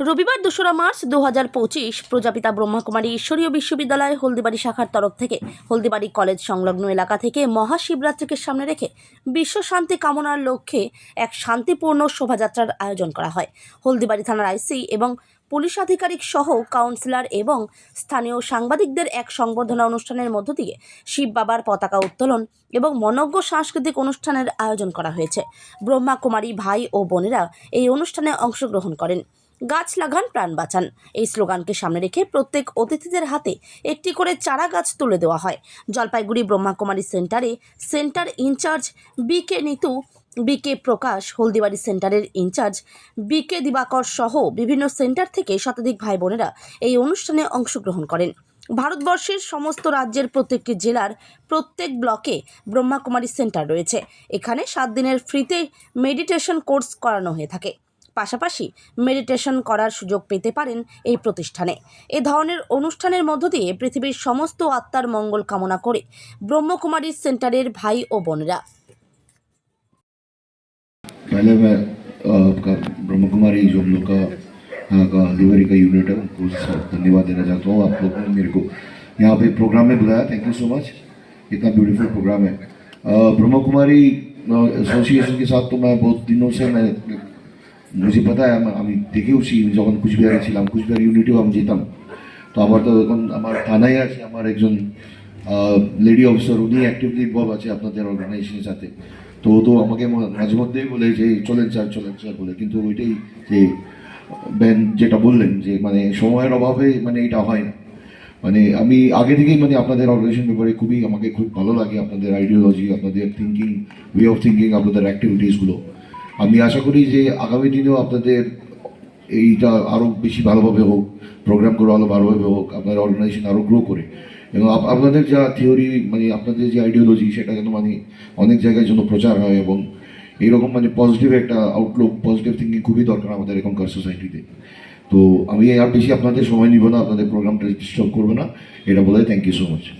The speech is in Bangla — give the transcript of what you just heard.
রবিবার দোসরা মার্চ দু হাজার পঁচিশ প্রজাপিতা ব্রহ্মাকুমারী ঈশ্বরীয় বিশ্ববিদ্যালয় হলদিবাড়ি শাখার তরফ থেকে হলদিবাড়ি কলেজ সংলগ্ন এলাকা থেকে মহাশিবরাত্রিকে সামনে রেখে বিশ্ব শান্তি কামনার লক্ষ্যে এক শান্তিপূর্ণ শোভাযাত্রার আয়োজন করা হয়। হলদিবাড়ি থানার আইসি এবং পুলিশ আধিকারিক সহ কাউন্সিলর এবং স্থানীয় সাংবাদিকদের এক সংবর্ধনা অনুষ্ঠানের মধ্য দিয়ে শিব বাবার পতাকা উত্তোলন এবং মনজ্ঞ সাংস্কৃতিক অনুষ্ঠানের আয়োজন করা হয়েছে। ব্রহ্মাকুমারী ভাই ও বোনেরা এই অনুষ্ঠানে অংশগ্রহণ করেন। গাছ লাগান, প্রাণ বাঁচান। এই স্লোগানকে সামনে রেখে প্রত্যেক অতিথিদের হাতে একটি করে চারা গাছ তুলে দেওয়া হয়। জলপাইগুড়ি ব্রহ্মাকুমারী সেন্টারে centre in charge B K Nitu, B K Prakash, Haldibari সেন্টারের ইনচার্জ বি কে দিবাকর সহ বিভিন্ন সেন্টার থেকে শতাধিক ভাই বোনেরা এই অনুষ্ঠানে অংশগ্রহণ করেন। ভারতবর্ষের সমস্ত রাজ্যের প্রত্যেকটি জেলার প্রত্যেক ব্লকে ব্রহ্মাকুমারী সেন্টার রয়েছে। এখানে সাত দিনের ফ্রিতে মেডিটেশন কোর্স করানো হয়ে থাকে। পাশাপাশি মেডিটেশন করার সুযোগ পেতে পারেন এই প্রতিষ্ঠানে এ ধরনের অনুষ্ঠানের মধ্য দিয়ে পৃথিবীর সমস্ত আত্মার মঙ্গল কামনা করে ব্রহ্মকুমারী সেন্টারের ভাই ও বোনেরা पहले मैं अ, आपका ब्रह्म कुमारी जो हम लोग का यहाँ का डिलीवरी का यूनिट है उनको धन्यवाद देना चाहता हूँ आप लोगों ने मेरे को यहाँ पे प्रोग्राम में बुलाया थैंक यू सो मच इतना ब्यूटीफुल प्रोग्राम है अ, ब्रह्म कुमारी एसोसिएशन के साथ तो मैं बहुत दिनों से मैं মুঝে পাতা, আমি দেখেওছি যখন কুচবিহারে ছিলাম, কুচবিহার ইউনিটেও আমি যেতাম। তো আমার তো এখন আমার থানায় আছে, আমার একজন লেডি অফিসার উনি অ্যাক্টিভলি ইনভলভ আছে আপনাদের অর্গানাইজেশনের সাথে। তো তো আমাকে মাঝে মধ্যেই বলে যে, চলেন স্যার চলেন স্যার বলে। কিন্তু ওইটাই যে ব্যান যেটা বললেন যে মানে সময়ের অভাবে মানে এটা হয় না। মানে আমি আগে থেকেই মানে আপনাদের অর্গানাইজেশন ব্যাপারে খুবই আমাকে খুব ভালো লাগে, আপনাদের আইডিওলজি আপনাদের থিঙ্কিং ওয়ে অফ থিঙ্কিং আপনাদের অ্যাক্টিভিটিসগুলো আমি আশা করি যে আগামী দিনেও আপনাদের এইটা আরও বেশি ভালোভাবে হোক প্রোগ্রামগুলো আরও ভালোভাবে হোক, আপনার অর্গানাইজেশন আরও গ্রো করে। এবং আপনাদের যা থিওরি মানে আপনাদের যে আইডিওলজি সেটা যেন মানে অনেক জায়গায় জন্য প্রচার হয় এবং এইরকম মানে পজিটিভ একটা আউটলুক পজিটিভ থিঙ্কিং খুবই দরকার আমাদের এখনকার সোসাইটিতে তো আমি আর বেশি আপনাদের সময় নিব না, আপনাদের প্রোগ্রামটা ডিস্টার্ব করব না। এটা বলে থ্যাংক ইউ সো মাচ